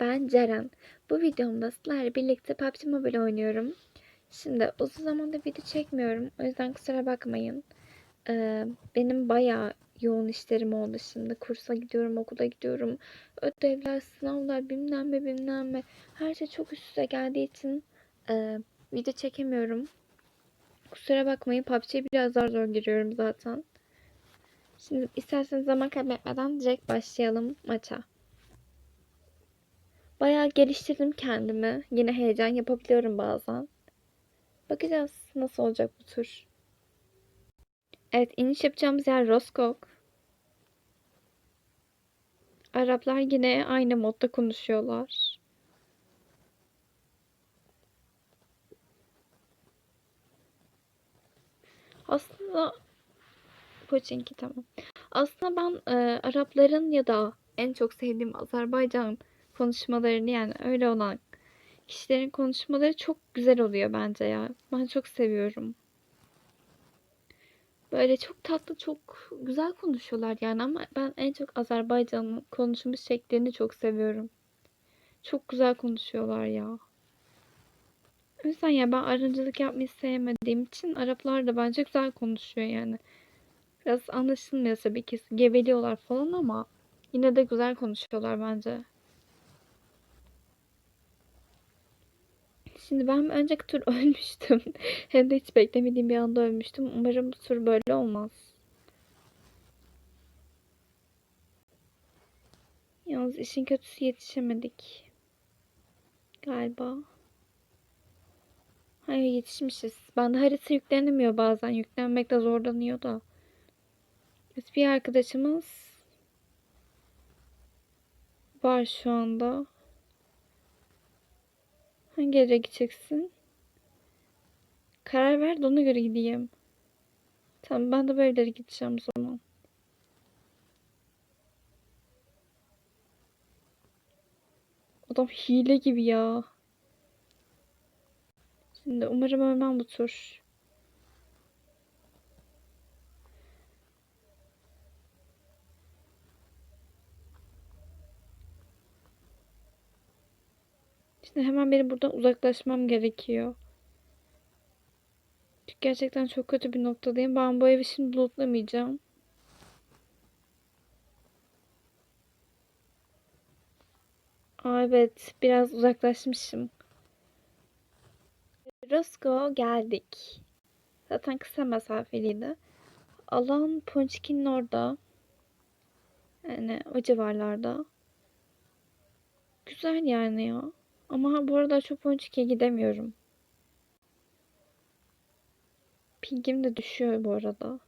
ben Ceren. Bu videomda sizlerle birlikte PUBG Mobile oynuyorum. Şimdi uzun zamandır video çekmiyorum. O yüzden kusura bakmayın. Ee, benim bayağı yoğun işlerim oldu şimdi. Kursa gidiyorum, okula gidiyorum. Ödevler, sınavlar, bilmem ne bilmem ne. Her şey çok üst üste geldiği için e, video çekemiyorum. Kusura bakmayın. PUBG'ye biraz zor zor giriyorum zaten. Şimdi isterseniz zaman kaybetmeden direkt başlayalım maça. Bayağı geliştirdim kendimi. Yine heyecan yapabiliyorum bazen. Bakacağız nasıl olacak bu tur. Evet iniş yapacağımız yer Roskok. Araplar yine aynı modda konuşuyorlar. Aslında Poçinki tamam. Aslında ben e, Arapların ya da en çok sevdiğim Azerbaycan konuşmalarını yani öyle olan kişilerin konuşmaları çok güzel oluyor bence ya. Ben çok seviyorum. Böyle çok tatlı, çok güzel konuşuyorlar yani ama ben en çok Azerbaycan'ın konuşmuş şeklini çok seviyorum. Çok güzel konuşuyorlar ya. O yüzden ya ben aracılık yapmayı sevmediğim için Araplar da bence güzel konuşuyor yani. Biraz anlaşılmıyor tabii ki geveliyorlar falan ama yine de güzel konuşuyorlar bence. Şimdi ben önceki tur ölmüştüm. Hem de hiç beklemediğim bir anda ölmüştüm. Umarım bu tur böyle olmaz. Yalnız işin kötüsü yetişemedik. Galiba. Hayır yetişmişiz. Bende harita yüklenemiyor bazen. Yüklenmekte zorlanıyor da. Evet, bir arkadaşımız var şu anda. Hangi yere gideceksin? Karar ver de ona göre gideyim. Tamam ben de böyle gideceğim o zaman. Adam hile gibi ya. Şimdi umarım ölmem bu tur. Şimdi hemen benim buradan uzaklaşmam gerekiyor. Çünkü gerçekten çok kötü bir noktadayım. Ben bu evi şimdi lootlamayacağım. Aa, evet, biraz uzaklaşmışım. Roscoe geldik. Zaten kısa mesafeliydi. Alan Ponçikin'in orada. Yani o civarlarda. Güzel yani ya. Ama bu arada çok Ponçik'e gidemiyorum. Pingim de düşüyor bu arada.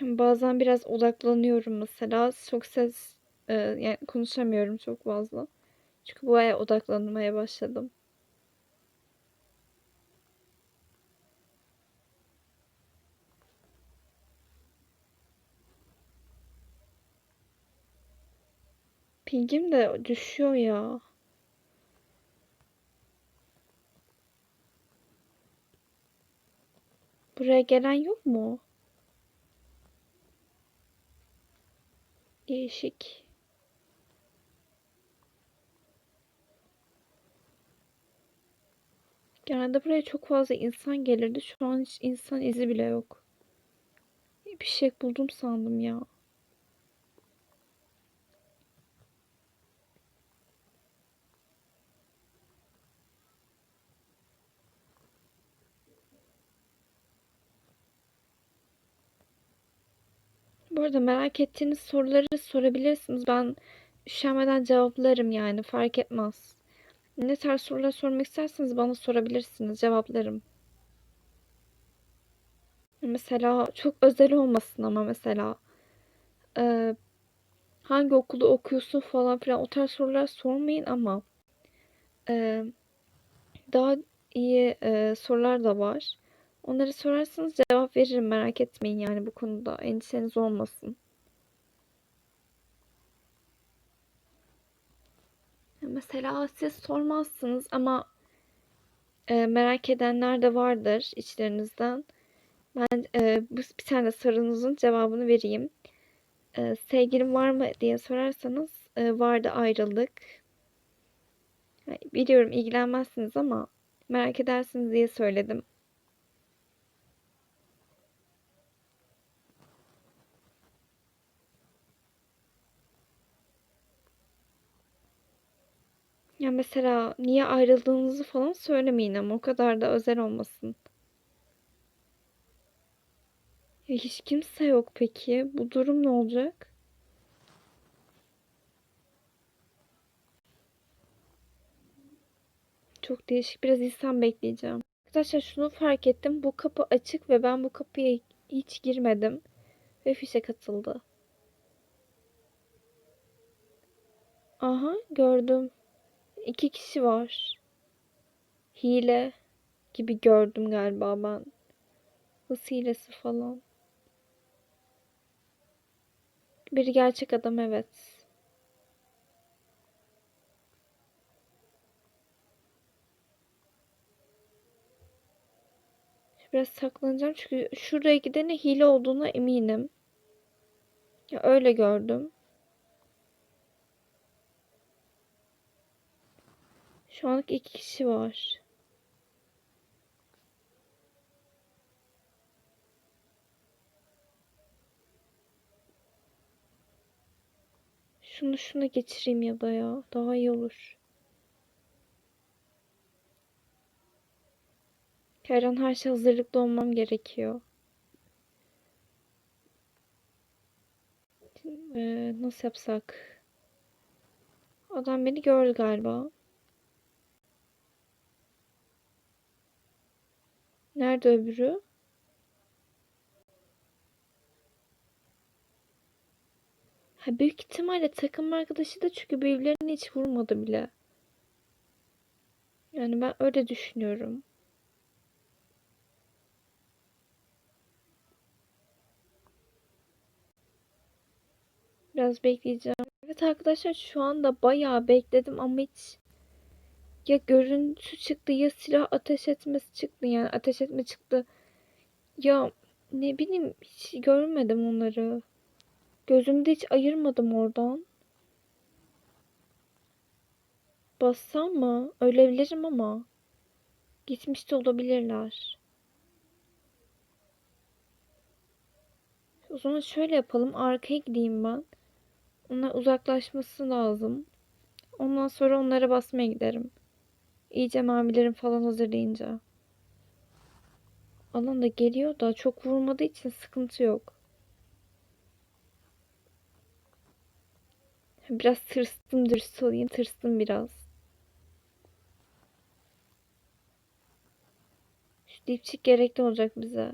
Bazen biraz odaklanıyorum mesela. Çok ses e, yani konuşamıyorum çok fazla. Çünkü bu aya odaklanmaya başladım. Pingim de düşüyor ya. Buraya gelen yok mu? Değişik. Genelde buraya çok fazla insan gelirdi. Şu an hiç insan izi bile yok. Bir şey buldum sandım ya. Bu arada merak ettiğiniz soruları sorabilirsiniz. Ben üşenmeden cevaplarım yani fark etmez. Ne tarz sorular sormak isterseniz bana sorabilirsiniz. Cevaplarım. Mesela çok özel olmasın ama mesela e, hangi okulda okuyorsun falan filan o tarz sorular sormayın ama e, daha iyi e, sorular da var. Onları sorarsanız cevap veririm merak etmeyin yani bu konuda endişeniz olmasın. Mesela siz sormazsınız ama e, merak edenler de vardır içlerinizden. Ben e, bu bir tane sorunuzun cevabını vereyim. E, sevgilim var mı diye sorarsanız e, vardı ayrıldık. Biliyorum ilgilenmezsiniz ama merak edersiniz diye söyledim. Ya mesela niye ayrıldığınızı falan söylemeyin ama o kadar da özel olmasın. Ya hiç kimse yok peki. Bu durum ne olacak? Çok değişik. Biraz insan bekleyeceğim. Arkadaşlar şunu fark ettim. Bu kapı açık ve ben bu kapıya hiç girmedim. Ve fişe katıldı. Aha gördüm. İki kişi var. Hile gibi gördüm galiba ben. Hız hilesi falan. Biri gerçek adam evet. Biraz saklanacağım çünkü şuraya gidene hile olduğuna eminim. Ya öyle gördüm. Şu anlık iki kişi var. Şunu şuna geçireyim ya da ya. Daha iyi olur. Her her şey hazırlıklı olmam gerekiyor. Ee, nasıl yapsak? Adam beni gördü galiba. Nerede öbürü? Ha, büyük ihtimalle takım arkadaşı da çünkü birbirlerini hiç vurmadı bile. Yani ben öyle düşünüyorum. Biraz bekleyeceğim. Evet arkadaşlar şu anda bayağı bekledim ama hiç ya görüntü çıktı ya silah ateş etmesi çıktı yani ateş etme çıktı. Ya ne bileyim hiç görmedim onları. Gözümde hiç ayırmadım oradan. Bassam mı? Ölebilirim ama. Gitmiş de olabilirler. O zaman şöyle yapalım. Arkaya gideyim ben. Onlar uzaklaşması lazım. Ondan sonra onlara basmaya giderim. İyice mavilerim falan hazırlayınca. Alan da geliyor da çok vurmadığı için sıkıntı yok. Biraz tırstım dürüst olayım. Tırstım biraz. Şu dipçik gerekli olacak bize.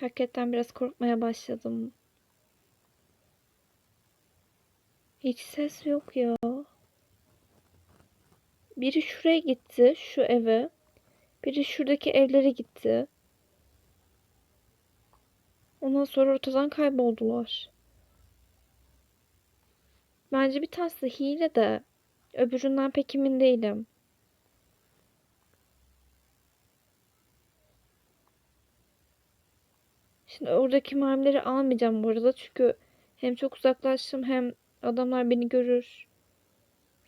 Hakikaten biraz korkmaya başladım. Hiç ses yok ya. Biri şuraya gitti, şu eve. Biri şuradaki evlere gitti. Ondan sonra ortadan kayboldular. Bence bir tanesi hile de öbüründen pek emin değilim. Şimdi oradaki mermileri almayacağım bu arada çünkü hem çok uzaklaştım hem adamlar beni görür.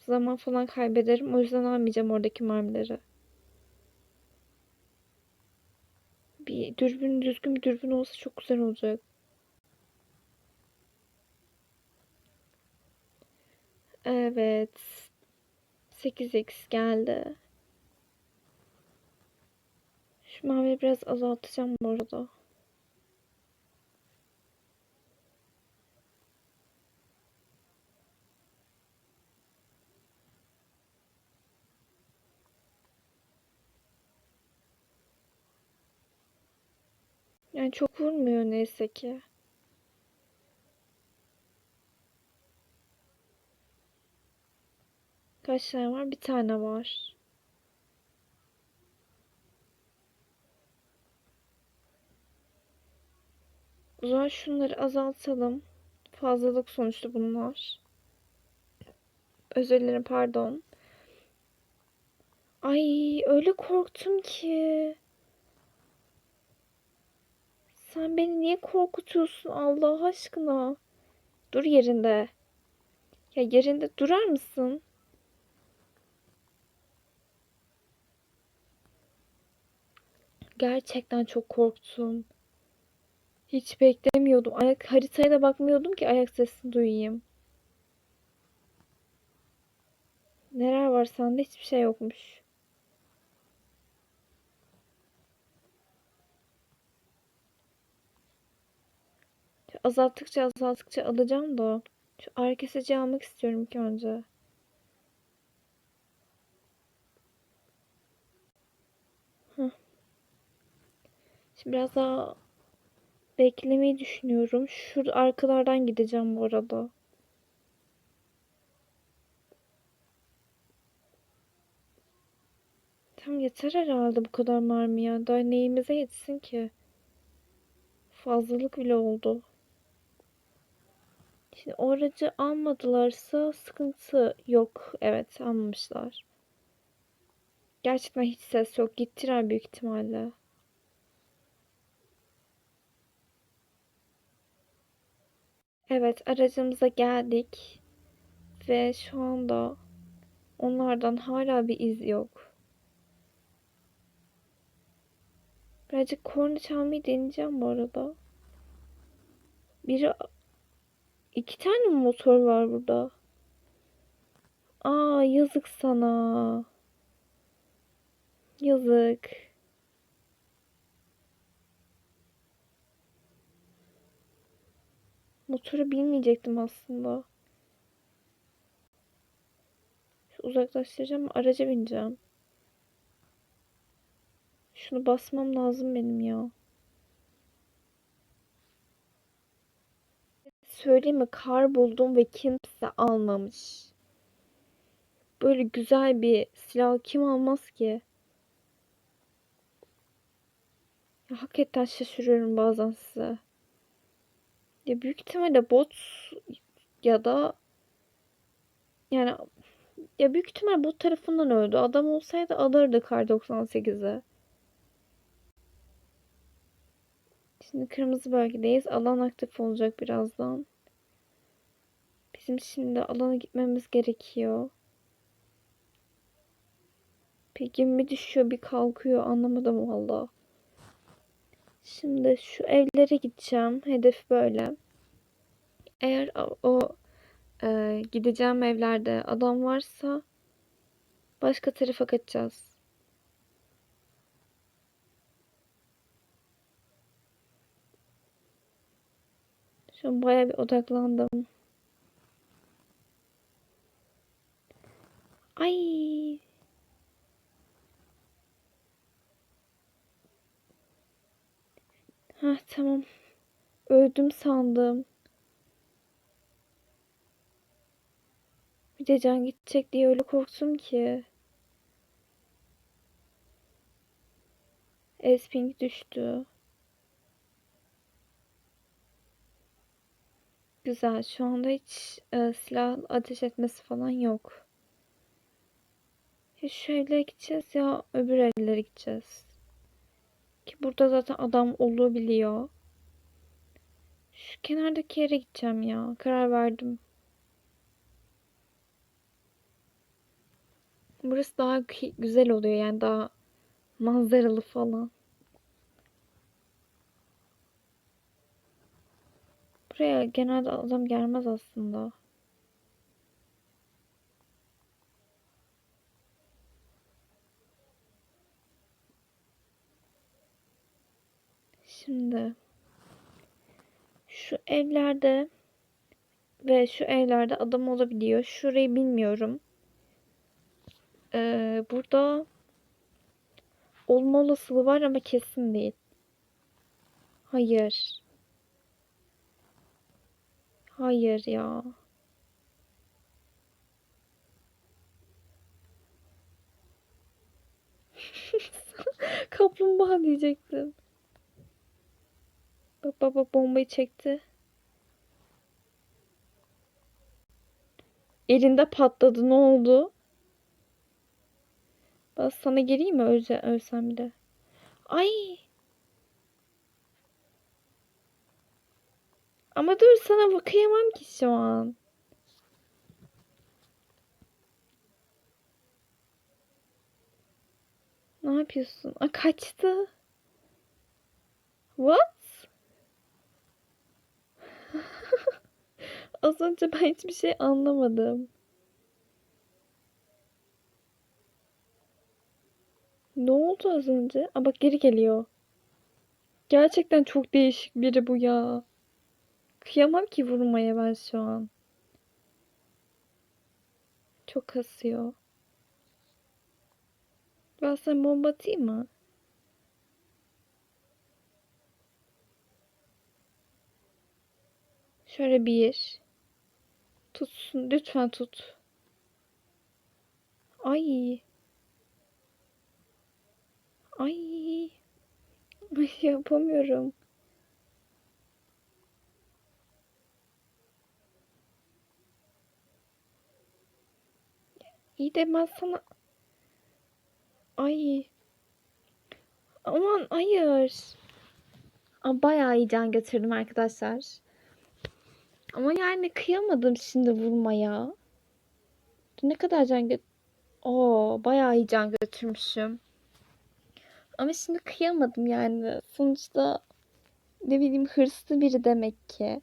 Zaman falan kaybederim. O yüzden almayacağım oradaki mermileri. Bir dürbün düzgün bir dürbün olsa çok güzel olacak. Evet. 8x geldi. Şu maviyi biraz azaltacağım bu arada. Yani çok vurmuyor neyse ki. Kaç tane var? Bir tane var. O zaman şunları azaltalım. Fazlalık sonuçta bunlar. Özür pardon. Ay öyle korktum ki. Sen beni niye korkutuyorsun Allah aşkına? Dur yerinde. Ya yerinde durar mısın? Gerçekten çok korktum. Hiç beklemiyordum. Ayak haritaya da bakmıyordum ki ayak sesini duyayım. Neler var sende? Hiçbir şey yokmuş. Azalttıkça azalttıkça alacağım da. Şu ağrı kesici almak istiyorum ki önce. Şimdi biraz daha beklemeyi düşünüyorum. Şurada arkalardan gideceğim bu arada. Tam yeter herhalde bu kadar mermi ya. Daha neyimize yetsin ki? Fazlalık bile oldu. Şimdi o aracı almadılarsa sıkıntı yok. Evet almamışlar. Gerçekten hiç ses yok. Gittiler büyük ihtimalle. Evet aracımıza geldik. Ve şu anda onlardan hala bir iz yok. Birazcık korna çalmayı deneyeceğim bu arada. Biri iki tane mi motor var burada? Aa yazık sana. Yazık. Motoru bilmeyecektim aslında. Uzaklaştıracağım araca bineceğim. Şunu basmam lazım benim ya. Söyleyeyim mi? Kar buldum ve kimse almamış. Böyle güzel bir silah kim almaz ki? Ya, hakikaten şaşırıyorum bazen size. Ya büyük ihtimalle bot ya da yani ya büyük ihtimal bot tarafından öldü. Adam olsaydı alırdı kar 98'i. Şimdi kırmızı bölgedeyiz. Alan aktif olacak birazdan. Bizim şimdi alana gitmemiz gerekiyor. Peki mi düşüyor bir kalkıyor anlamadım valla. Şimdi şu evlere gideceğim. Hedef böyle. Eğer o, e, gideceğim evlerde adam varsa başka tarafa kaçacağız. Şu an bayağı bir odaklandım. Ay. Ha tamam. Öldüm sandım. Bir de can gidecek diye öyle korktum ki. Esping düştü. Güzel. Şu anda hiç e, silah ateş etmesi falan yok. Ya şöyle gideceğiz ya öbür evlere gideceğiz. Ki burada zaten adam olduğu biliyor. Şu kenardaki yere gideceğim ya. Karar verdim. Burası daha güzel oluyor yani daha manzaralı falan. Buraya genelde adam gelmez aslında. Şimdi şu evlerde ve şu evlerde adam olabiliyor. Şurayı bilmiyorum. Ee, burada olma olasılığı var ama kesin değil. Hayır. Hayır ya. Kaplumbağa diyecektim. Bak bak bak bombayı çekti. Elinde patladı. Ne oldu? Ben sana geleyim mi? Ölse, ölsem de. Ay. Ama dur sana bakayamam ki şu an. Ne yapıyorsun? Aa, kaçtı. What? Az önce ben hiçbir şey anlamadım. Ne oldu az önce? Aa bak geri geliyor. Gerçekten çok değişik biri bu ya. Kıyamam ki vurmaya ben şu an. Çok kasıyor. Ben sana bomba atayım mı? Şöyle bir. Tutsun. Lütfen tut. Ay. Ay. Ay yapamıyorum. İyi de ben sana... Ay. Aman hayır. Bayağı iyi can götürdüm arkadaşlar. Ama yani kıyamadım şimdi vurmaya. Ne kadar can gö... Oo, bayağı iyi can götürmüşüm. Ama şimdi kıyamadım yani. Sonuçta ne bileyim hırslı biri demek ki.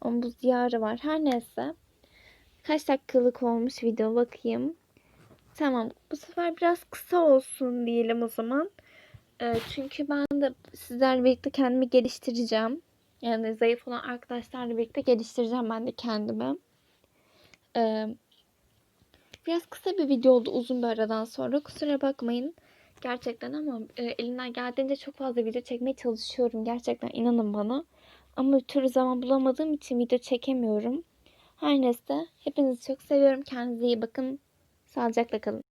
Ama bu ziyarı var. Her neyse. Kaç dakikalık olmuş video bakayım. Tamam. Bu sefer biraz kısa olsun diyelim o zaman. Ee, çünkü ben de sizlerle birlikte kendimi geliştireceğim. Yani zayıf olan arkadaşlarla birlikte geliştireceğim ben de kendimi. Ee, biraz kısa bir video oldu uzun bir aradan sonra. Kusura bakmayın. Gerçekten ama e, elimden geldiğince çok fazla video çekmeye çalışıyorum. Gerçekten inanın bana. Ama bir türlü zaman bulamadığım için video çekemiyorum. Her neyse. Hepinizi çok seviyorum. Kendinize iyi bakın. Sağlıcakla kalın.